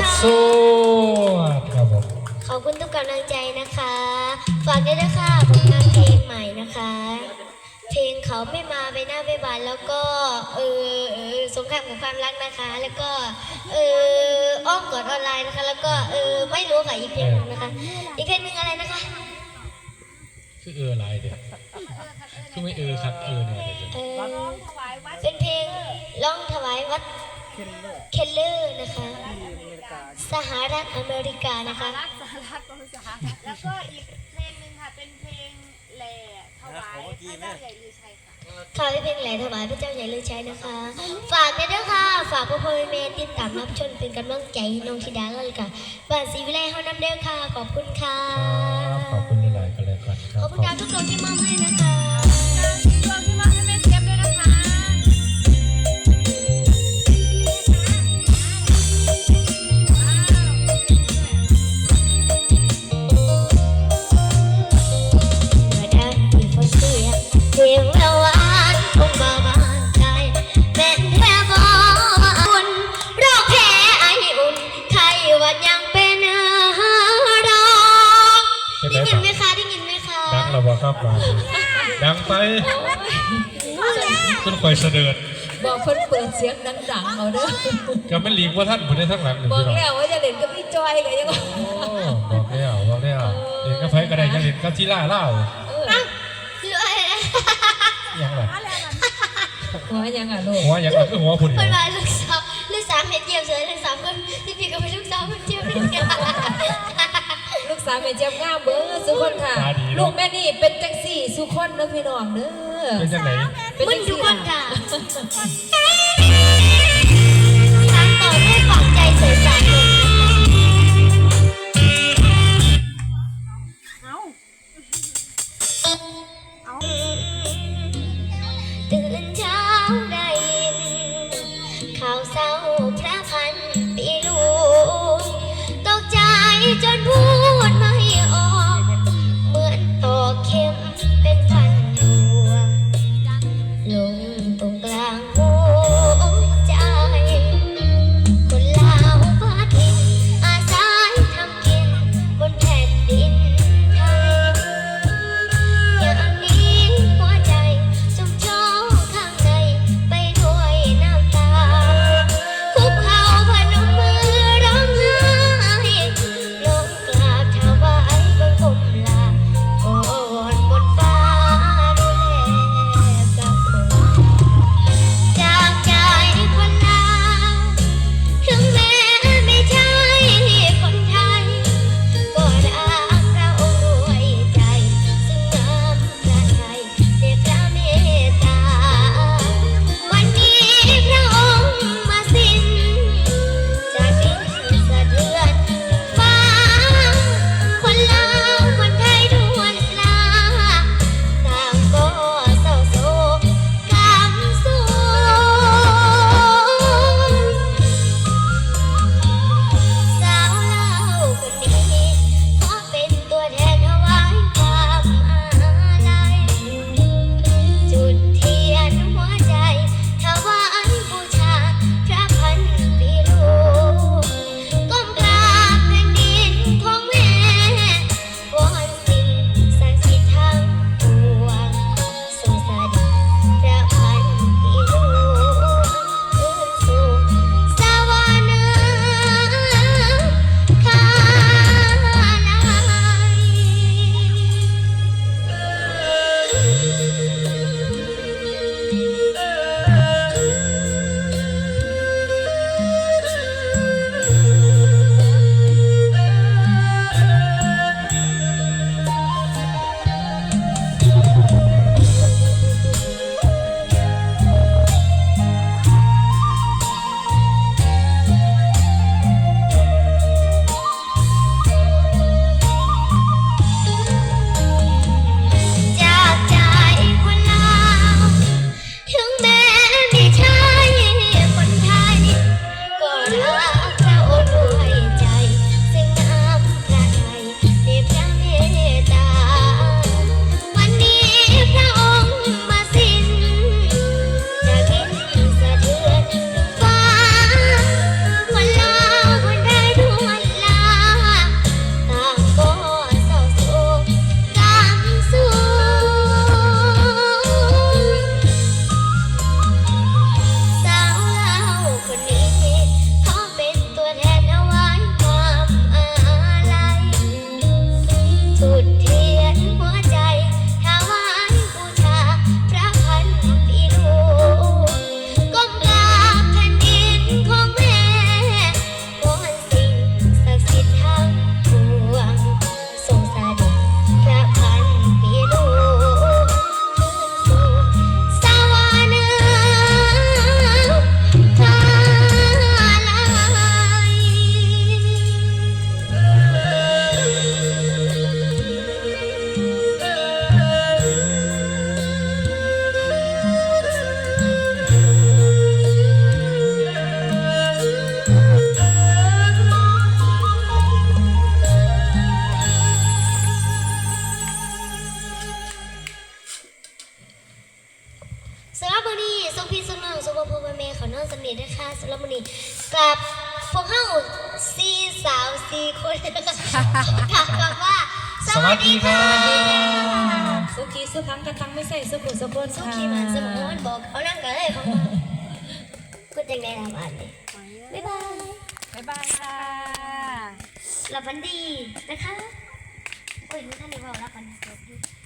สคุณวดค่ะสวดครับผมขอบคุณทุกกำลังใจนะคะ ฝากด้วยนะคะผลงานเพลงใหม่นะคะ เพลงเขาไม่มาไปหน้าไปบานแล้วก็เออเออสงครามของความรักนะคะ แล้วก็เอออ้อมกอดออนไลน์นะคะ แล้วก็เออไม่รู้ค่ะอีกเพลงหนึงนะคะ อีกเพลงหนึงอะไรนะคะ คือเอออะไรเด็กคือไม่เออครับเออเนี่ยเดี๋ยวเออเป็นเพลงร้องถวายวัด เคลเลอร์นะคะ สหรัฐอเมริกานะคะ รักสหรัฐบริษาแล้วก็อีกเพลงหนึ่งค่ะ เป็นเพลงแหล่ถวายพระเจ้าใหญ่ลือชัยค่ะข่าวที่เพลงแหล่ถวายพระเจ้าใหญ่เลือใช้นะคะ ฝากด้วยนะคะ ฝากพ่อพ่อแม่ติดตามรับชมเป็นกำลังใจให้น้องธิดาเลยค่ะบ้านศรีวิไลเฮาน้ำเด้อค่ะ ขอบคุณค่ะครับขอบคุณหลายๆกันเลยกันครัขบอบคุณดาวทุกดวงที่มอบให้นะคะ องได้ยินไหมคะได้ยินไหมคะดังแล้วบ่ครับมาดังไปคุณคอยเสด็จบอกเพิ่นเปิดเสียงดังๆเอาเด้อก็ไม่หลีกว่าท่านผู้ได้ทั้งหลังหนึ่งบอกพี่น้องแล้วว่าจะเล่นกับพี่จอยก็ยังว่าโอ้บอกแล้วบอกแล้วเห็นก็ไฟก็ได้ยังเห็นก็ที่ล่าเล่าเออคืออะไรนะยังไงหัวยังอะลูกหัวยังไงคือหัวพุ่นคนมาลูกสาวลูกสาวเห็นเจียบเสือทั้งสามคนที่พี่ก็เป็นลูกสาวเจียบเหมือนกันลูก สาวแม่เจี๊ยบงามเบ้อสุคนค่ะ ลูกแม่นี่เป็นจังสี่สุคนเด้อพี่น้องเด้อเป็นยังไงเป็นมึจังงทุสี่กคนล่ะ สำหรับวันนี้สุพีสุนังสุภภูมิเมย์ขอนอนสนียทนะคะสำหรับวันนี้กับพวกเข้าซีสาวสี่คนถามกับว่า สวัสดีค่ะสุขีสุขังกระทังไม่ใส่สุขุสุขนสุขีมันสมองนบอกเขานั่งกันเลยของนก็จังได้ทำอ่านเลบ๊ายบายบ๊ายบายค่ะหลับฝันดีนะคะโอ้ยท่านนี้บอกแล้วกันดี๋ยว